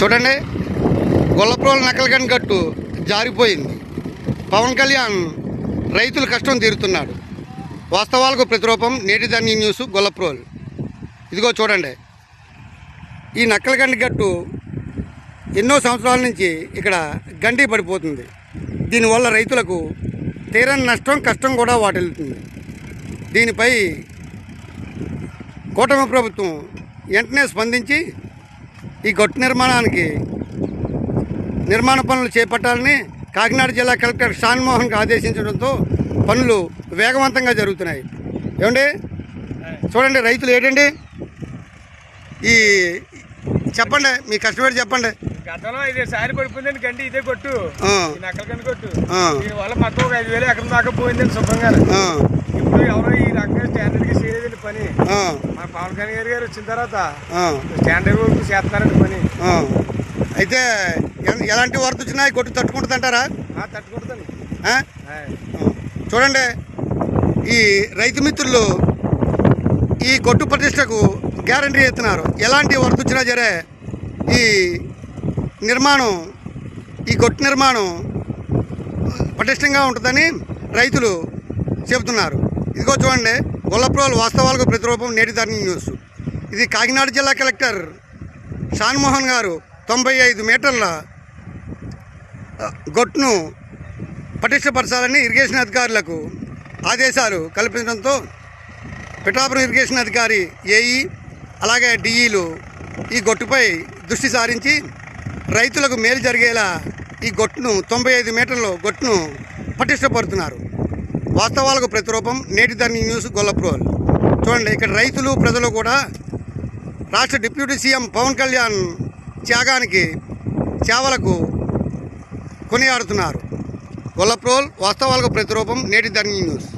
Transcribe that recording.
చూడండి గొల్లప్రోల నకలగని గట్టు జారిపోయింది. పవన్ కళ్యాణ్ రైతుల కష్టం తీరుతున్నాడు. వాస్తవాలకు ప్రతిరూపం నేటి దాన్ని న్యూస్ గొల్లప్రోల్. ఇదిగో చూడండి ఈ నక్కలగండి గట్టు ఎన్నో సంవత్సరాల నుంచి ఇక్కడ గండి పడిపోతుంది. దీనివల్ల రైతులకు తీరని నష్టం కష్టం కూడా వాటిల్లుతుంది. దీనిపై కూటమి ప్రభుత్వం వెంటనే స్పందించి ఈ గట్టు నిర్మాణానికి నిర్మాణ పనులు చేపట్టాలని కాకినాడ జిల్లా కలెక్టర్ షాన్మోహన్కి ఆదేశించడంతో పనులు వేగవంతంగా జరుగుతున్నాయి. ఏమండి? చూడండి రైతులు ఏంటండి? ఈ చెప్పండి మీ కష్టపడి చెప్పండి. గతంలో ఇది సారి పడిపోయిందండి గండి ఇదే కొట్టు. నక్కల గండి కొట్టు. దీని వల్ల మొత్తం ఒక ఐదు వేలు ఎకరం దాకా పోయిందండి శుభ్రంగా ఇప్పుడు ఎవరో ఈ రకంగా స్టాండర్డ్గా చేయలేదండి పని. మన పవన్ కళ్యాణ్ గారు వచ్చిన తర్వాత స్టాండర్డ్ వరకు చేస్తున్నారండి పని. అయితే ఎలాంటి వరద వచ్చినా ఈ గొట్టు తట్టుకుంటుందంటారా తట్టుకుంటుందండి. చూడండి ఈ రైతు మిత్రులు ఈ గొట్టు ప్రతిష్టకు గ్యారంటీ ఇస్తున్నారు. ఎలాంటి వరద వచ్చినా సరే ఈ నిర్మాణం ఈ గొట్టు నిర్మాణం పటిష్టంగా ఉంటుందని రైతులు చెబుతున్నారు. ఇదిగో చూడండి గొల్లప్రోలు వాస్తవాలకు ప్రతిరూపం నేటి ధరణి న్యూస్. ఇది కాకినాడ జిల్లా కలెక్టర్ షాన్మోహన్ గారు తొంభై ఐదు మీటర్ల గొట్టును పటిష్టపరచాలని ఇరిగేషన్ అధికారులకు ఆదేశాలు కల్పించడంతో పిఠాపురం ఇరిగేషన్ అధికారి ఏఈ అలాగే డిఈలు ఈ గొట్టుపై దృష్టి సారించి రైతులకు మేలు జరిగేలా ఈ గొట్టును తొంభై ఐదు మీటర్ల గొట్టును పటిష్టపడుతున్నారు వాస్తవాలకు ప్రతిరూపం నేటి ధరణి న్యూస్ గొల్లప్రోల్. చూడండి ఇక్కడ రైతులు ప్రజలు కూడా రాష్ట్ర డిప్యూటీ సీఎం పవన్ కళ్యాణ్ త్యాగానికి సేవలకు కొనియాడుతున్నారు. గొల్లప్రోల్ వాస్తవాలకు ప్రతిరూపం నేటి ధరణి న్యూస్.